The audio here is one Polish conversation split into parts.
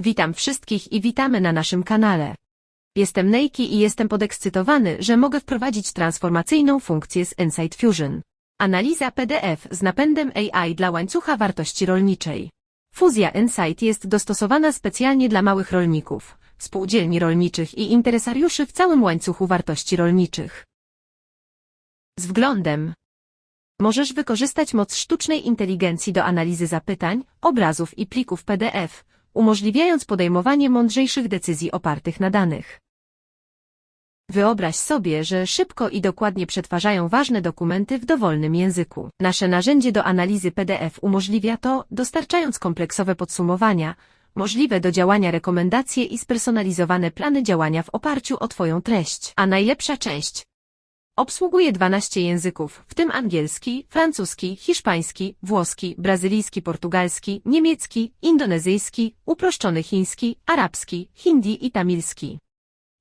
Witam wszystkich i witamy na naszym kanale. Jestem Nejki i jestem podekscytowany, że mogę wprowadzić transformacyjną funkcję z Insight Fusion. Analiza PDF z napędem AI dla łańcucha wartości rolniczej. Fuzja Insight jest dostosowana specjalnie dla małych rolników, spółdzielni rolniczych i interesariuszy w całym łańcuchu wartości rolniczych. Z wglądem Możesz wykorzystać moc sztucznej inteligencji do analizy zapytań, obrazów i plików PDF, umożliwiając podejmowanie mądrzejszych decyzji opartych na danych. Wyobraź sobie, że szybko i dokładnie przetwarzają ważne dokumenty w dowolnym języku. Nasze narzędzie do analizy PDF umożliwia to, dostarczając kompleksowe podsumowania, możliwe do działania rekomendacje i spersonalizowane plany działania w oparciu o Twoją treść. A najlepsza część Obsługuje 12 języków, w tym angielski, francuski, hiszpański, włoski, brazylijski, portugalski, niemiecki, indonezyjski, uproszczony chiński, arabski, hindi i tamilski.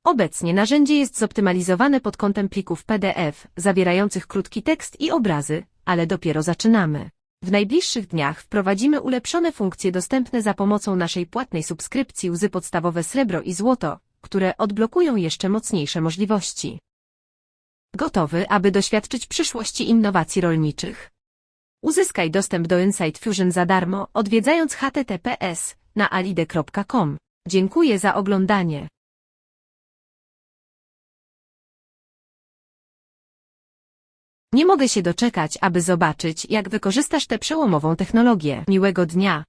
Obecnie narzędzie jest zoptymalizowane pod kątem plików PDF, zawierających krótki tekst i obrazy, ale dopiero zaczynamy. W najbliższych dniach wprowadzimy ulepszone funkcje dostępne za pomocą naszej płatnej subskrypcji łzy podstawowe srebro i złoto, które odblokują jeszcze mocniejsze możliwości. Gotowy, aby doświadczyć przyszłości innowacji rolniczych? Uzyskaj dostęp do Insight Fusion za darmo, odwiedzając https na alide.com. Dziękuję za oglądanie. Nie mogę się doczekać, aby zobaczyć, jak wykorzystasz tę przełomową technologię. Miłego dnia!